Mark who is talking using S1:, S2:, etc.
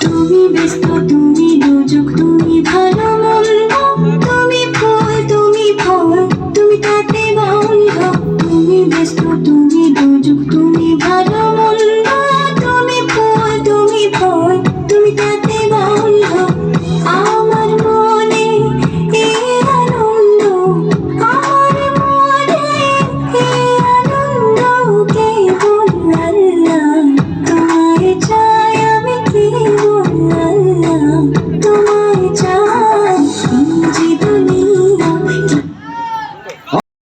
S1: তুমি ব্যস্ত, তুমি দুযোগ তুমি ভালো মন্দ। তুমি ফুল তুমি ফল তুমি তাতে বন্ধ। তুমি ব্যস্ত, তুমি দুযোগ তুমি